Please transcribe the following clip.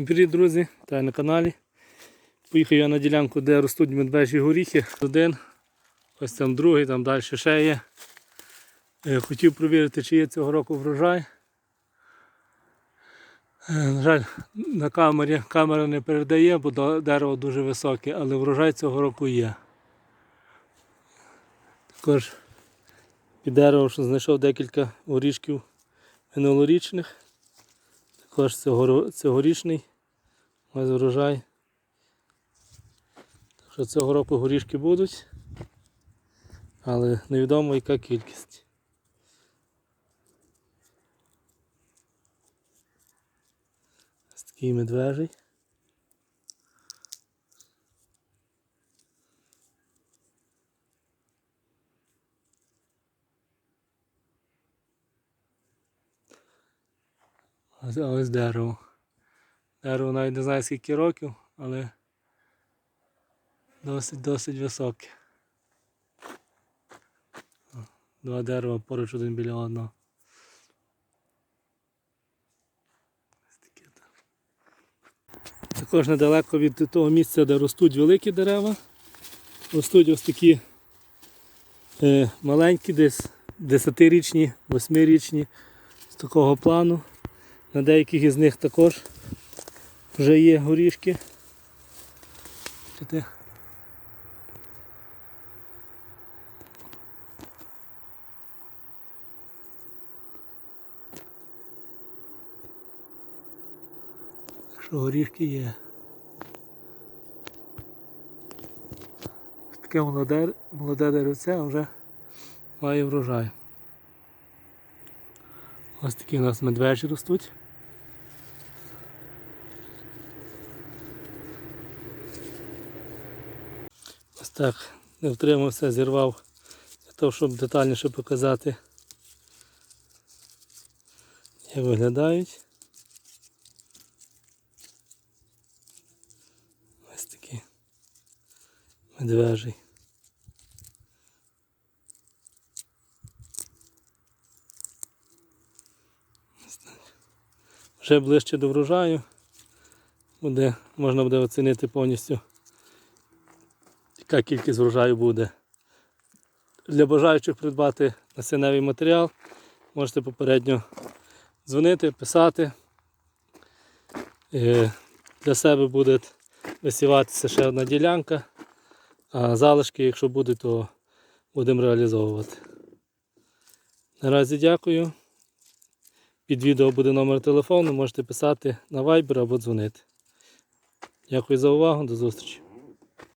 Всім привіт, друзі! Вітаю на каналі. Поїхав я на ділянку, де ростуть медвежі горіхи. Один, ось там другий, там далі ще є. Е, Хотів провірити, чи є цього року врожай. Е, На жаль, на камері камера не передає, бо дерево дуже високе, але врожай цього року є. Також під деревом знайшов декілька горішків минулорічних. Також цьогорічний ось врожай. Так що цього року горішки будуть, але невідомо яка кількість. Ось такий медвежий. Ось, ось дерево. Дерево навіть не знаю скільки років, але досить досить високе. Два дерева поруч один біля одного. Також недалеко від того місця, де ростуть великі дерева. Ростуть ось такі е, маленькі, десь 10-річні, 8-річні з такого плану. На деяких із них також вже є горішки. Що горішки є. Таке молоде, молоде деревце вже має врожай. Ось такі у нас медвежі ростуть. Ось так, не втримався, зірвав. Для того, щоб детальніше показати, як виглядають. Ось такі медвежий. Вже ближче до врожаю. Буде, можна буде оцінити повністю яка кількість врожаю буде. Для бажаючих придбати насінневий матеріал можете попередньо дзвонити, писати. Е, Для себе буде висіватися ще одна ділянка, а залишки, якщо буде, то будемо реалізовувати. Наразі дякую. Під відео буде номер телефону, можете писати на Viber або дзвонити. Дякую за увагу, до зустрічі.